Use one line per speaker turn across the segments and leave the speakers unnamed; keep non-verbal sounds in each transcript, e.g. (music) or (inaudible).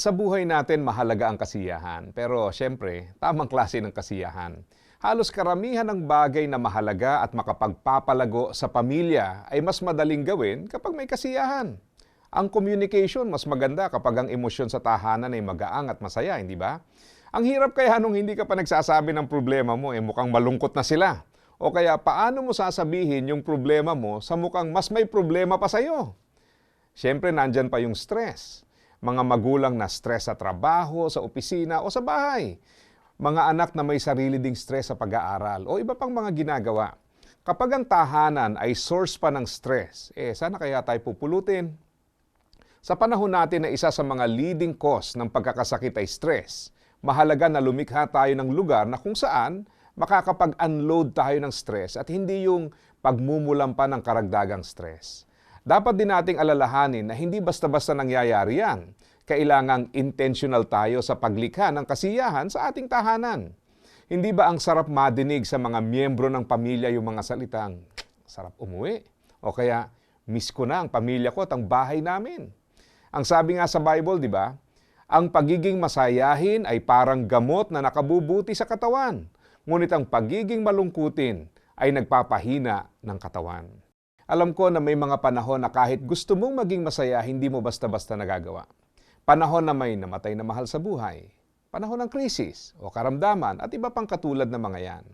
Sa buhay natin, mahalaga ang kasiyahan. Pero syempre, tamang klase ng kasiyahan. Halos karamihan ng bagay na mahalaga at makapagpapalago sa pamilya ay mas madaling gawin kapag may kasiyahan. Ang communication mas maganda kapag ang emosyon sa tahanan ay magaang at masaya, hindi ba? Ang hirap kaya nung hindi ka pa nagsasabi ng problema mo, eh mukhang malungkot na sila. O kaya paano mo sasabihin yung problema mo sa mukhang mas may problema pa sa'yo? Siyempre, nandyan pa yung stress. Mga magulang na stress sa trabaho, sa opisina o sa bahay. Mga anak na may sarili ding stress sa pag-aaral o iba pang mga ginagawa. Kapag ang tahanan ay source pa ng stress, eh sana kaya tayo pupulutin? Sa panahon natin na isa sa mga leading cause ng pagkakasakit ay stress, mahalaga na lumikha tayo ng lugar na kung saan makakapag-unload tayo ng stress at hindi yung pagmumulan pa ng karagdagang stress. Dapat din nating alalahanin na hindi basta-basta nangyayari yan. Kailangang intentional tayo sa paglikha ng kasiyahan sa ating tahanan. Hindi ba ang sarap madinig sa mga miyembro ng pamilya yung mga salitang, sarap umuwi? O kaya, miss ko na ang pamilya ko at ang bahay namin. Ang sabi nga sa Bible, di ba? Ang pagiging masayahin ay parang gamot na nakabubuti sa katawan. Ngunit ang pagiging malungkutin ay nagpapahina ng katawan. Alam ko na may mga panahon na kahit gusto mong maging masaya, hindi mo basta-basta nagagawa. Panahon na may namatay na mahal sa buhay. Panahon ng krisis o karamdaman at iba pang katulad ng mga yan.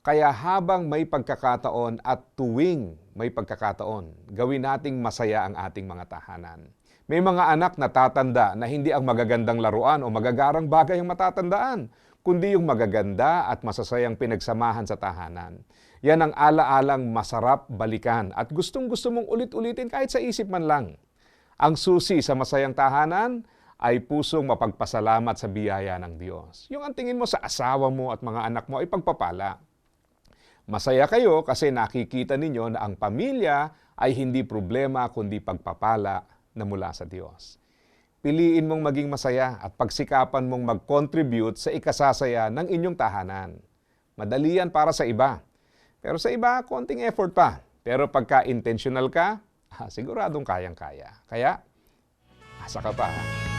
Kaya habang may pagkakataon at tuwing may pagkakataon, gawin nating masaya ang ating mga tahanan. May mga anak na tatanda na hindi ang magagandang laruan o magagarang bagay ang matatandaan, kundi yung magaganda at masasayang pinagsamahan sa tahanan. Yan ang ala-alang masarap balikan at gustong-gusto mong ulit-ulitin kahit sa isip man lang. Ang susi sa masayang tahanan ay pusong mapagpasalamat sa biyaya ng Diyos. Yung ang tingin mo sa asawa mo at mga anak mo ay pagpapala. Masaya kayo kasi nakikita ninyo na ang pamilya ay hindi problema kundi pagpapala na mula sa Diyos. Piliin mong maging masaya at pagsikapan mong mag-contribute sa ikasasaya ng inyong tahanan. Madali yan para sa iba. Pero sa iba, konting effort pa. Pero pagka intentional ka, (laughs) ah, siguradong kayang-kaya. Kaya, asa ka pa. ha?